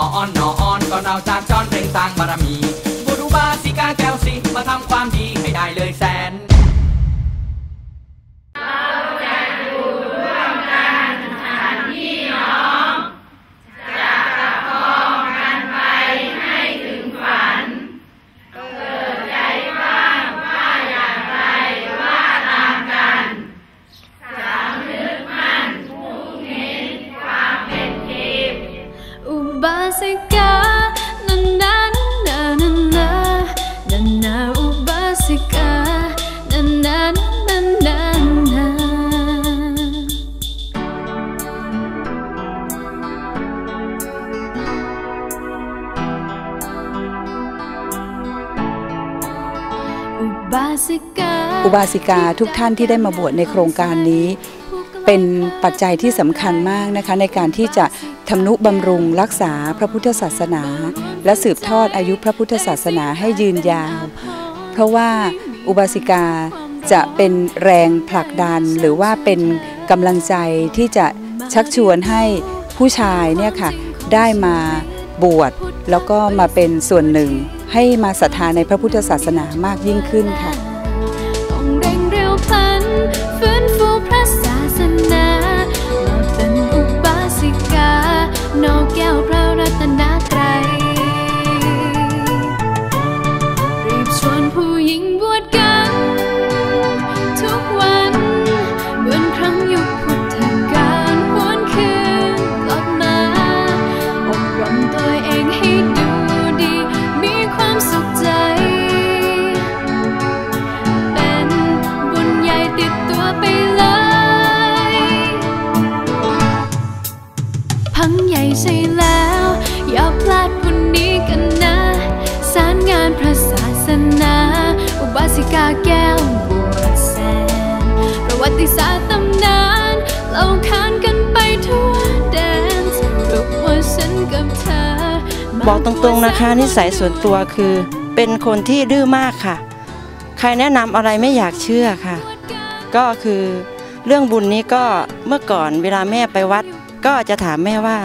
อออนหนอออนก่อนเราจากจอนเร่งสร้างบารมีบูดูบาสิกาแก้วสิมาทำความดีให้ได้เลยแสน อุบาสิกานันนานันนานานันนาอุบาสิกานันนานันนานาอุบาสิกา อุบาสิกาทุกท่านที่ได้มาบวชในโครงการนี้ เป็นปัจจัยที่สำคัญมากนะคะในการที่จะทำนุบำรุงรักษาพระพุทธศาสนา และสืบทอดอายุพระพุทธศาสนาให้ยืนยาว เพราะว่าอุบาสิกาจะเป็นแรงผลักดันหรือว่าเป็นกำลังใจที่จะชักชวนให้ผู้ชายเนี่ยค่ะได้มาบวชแล้วก็มาเป็นส่วนหนึ่งให้มาศรัทธาในพระพุทธศาสนามากยิ่งขึ้นค่ะ แก้วพระ กาแก้วบวชแสนประวัติศาสตร์ตำนานเล่าขานกันไปทั่วแดนสรุปว่าฉันกับเธอบอกตรงๆนะคะ นิสัยส่วนตัวคือ เป็นคนที่ดื้อมากค่ะ ใครแนะนำอะไรไม่อยากเชื่อค่ะ ก็คือเรื่องบุญนี้ก็เมื่อก่อนเวลาแม่ไปวัด ก็จะถามแม่ว่า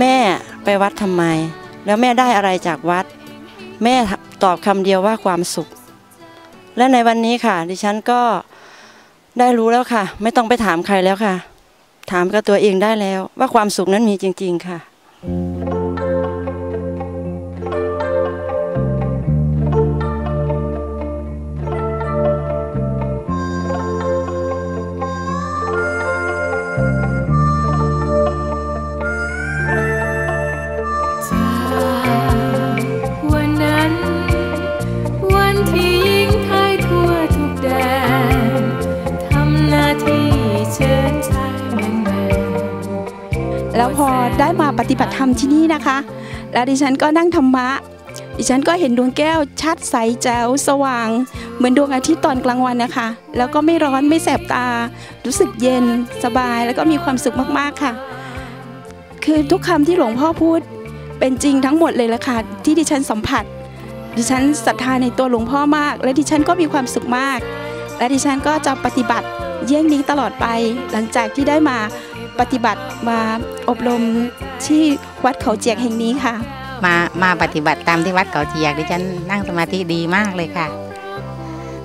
แม่ไปวัดทำไม แล้วแม่ได้อะไรจากวัด แม่ตอบคำเดียวว่าความสุข และในวันนี้ค่ะ ดิฉันก็ได้รู้แล้วค่ะ ไม่ต้องไปถามใครแล้วค่ะ ถามกับตัวเองได้แล้ว ว่าความสุขนั้นมีจริง ๆ ค่ะ ได้มาปฏิบัติธรรมที่นี่นะคะ แล้วดิฉันก็นั่งธรรมะ ดิฉันก็เห็นดวงแก้วชัดใสแจ๋วสว่าง เหมือนดวงอาทิตย์ตอนกลางวันนะคะ แล้วก็ไม่ร้อนไม่แสบตา รู้สึกเย็นสบายแล้วก็มีความสุขมากๆค่ะ คือทุกคำที่หลวงพ่อพูดเป็นจริงทั้งหมดเลยละค่ะที่ดิฉันสัมผัส ดิฉันศรัทธาในตัวหลวงพ่อมาก และดิฉันก็มีความสุขมาก และดิฉันก็จะปฏิบัติเยี่ยงนี้ตลอดไปหลังจากที่ได้มา ปฏิบัติมาอบรมที่วัดเขาเจียกแห่งนี้ค่ะ มามาปฏิบัติตามที่วัดเขาเจียกดิฉันนั่งสมาธิดีมากเลยค่ะ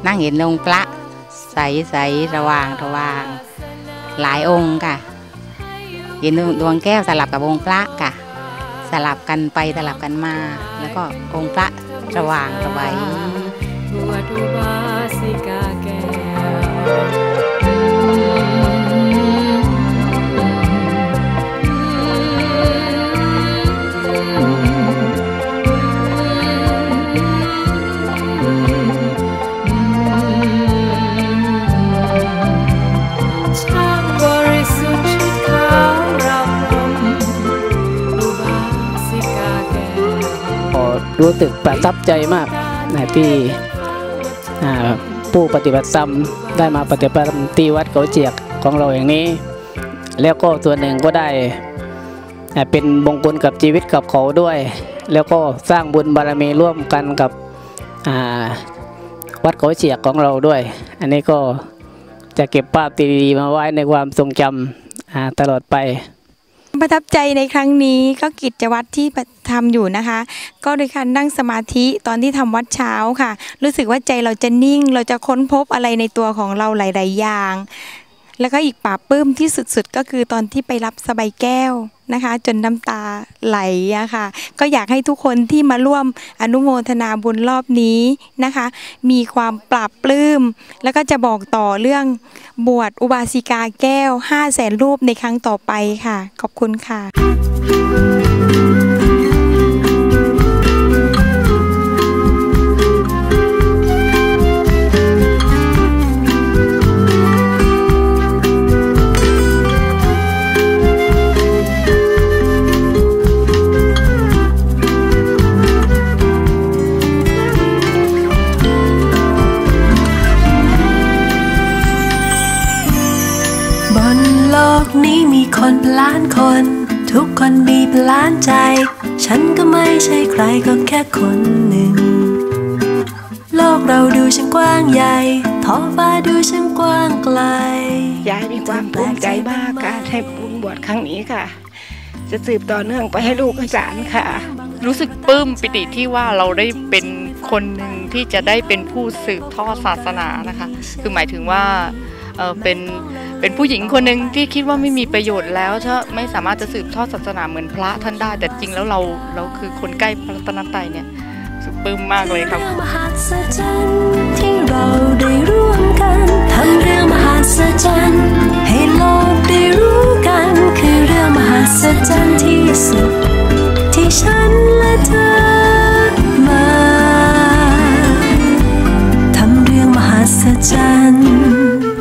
นั่งเห็นองค์พระใสใสระว่างระว่างหลายองค์ค่ะเห็นดวงแก้วสลับกับองค์พระค่ะ สลับกันไปสลับกันมา แล้วก็องค์พระระว่างระไว้บวชอุ รู้สึกประทับใจมากนะที่ผู้ปฏิบัติธรรมได้มาปฏิบัติธรรมที่วัดเขาเจียกของเราอย่างนี้ แล้วก็ตัวหนึ่งก็ได้เป็นมงคลกับชีวิตกับเขาด้วย แล้วก็สร้างบุญบารมีร่วมกันกับวัดเขาเจียกของเราด้วย อันนี้ก็จะเก็บภาพดีๆมาไว้ในความทรงจำตลอดไป ประทับใจในครั้งนี้ก็กิจวัตรที่ทำอยู่นะคะ ก็โดยการนั่งสมาธิตอนที่ทำวัดเช้าค่ะ รู้สึกว่าใจเราจะนิ่ง เราจะค้นพบอะไรในตัวของเราหลาย ๆ อย่าง แล้วก็อีกป่าบปลื้มที่สุด ๆ ก็คือตอนที่ไปรับสบายแก้ว นะคะ จนน้ำตาไหลอะค่ะ ก็อยากให้ทุกคนที่มาร่วมอนุโมทนาบุญรอบนี้นะคะ มีความปรับปลื้ม แล้วก็จะบอกต่อเรื่องบวชอุบาสิกาแก้ว 5 0 0แสนรูปในครั้งต่อไปค่ะ ขอบคุณค่ะ กนี้มีคนเป็นล้านคน ทุกคนมีเป็นล้านใจ ฉันก็ไม่ใช่ใครก็แค่คนหนึ่ง โลกเราดูช่างกว้างใหญ่ท้องฟ้าดูช่างกว้างไกล ยายมีความภูมิใจมากค่ะให้บุญบวชครั้งนี้ค่ะ จะสืบต่อเนื่องไปให้ลูกให้หลานค่ะ รู้สึกปลื้มปิติที่ว่าเราได้เป็นคนหนึ่งที่จะได้เป็นผู้สืบทอดศาสนานะคะ คือหมายถึงว่าเอ่อเป็น เป็นผู้หญิงคนหนึ่งที่คิดว่าไม่มีประโยชน์แล้วถ้าไม่สามารถจะสืบทอดศาสนาเหมือนพระท่านได้ แต่จริงแล้วเราเราคือคนใกล้พระรัตนตรัเนี่ยสุดปลื้มมากเลยครับที่เราได้ร่วมกันทำเรื่องมหัศจรรย์ให้โลกได้รู้กัน คือเรื่องมหัศจรรย์ที่สุด ที่ฉันและเธอจัศจร์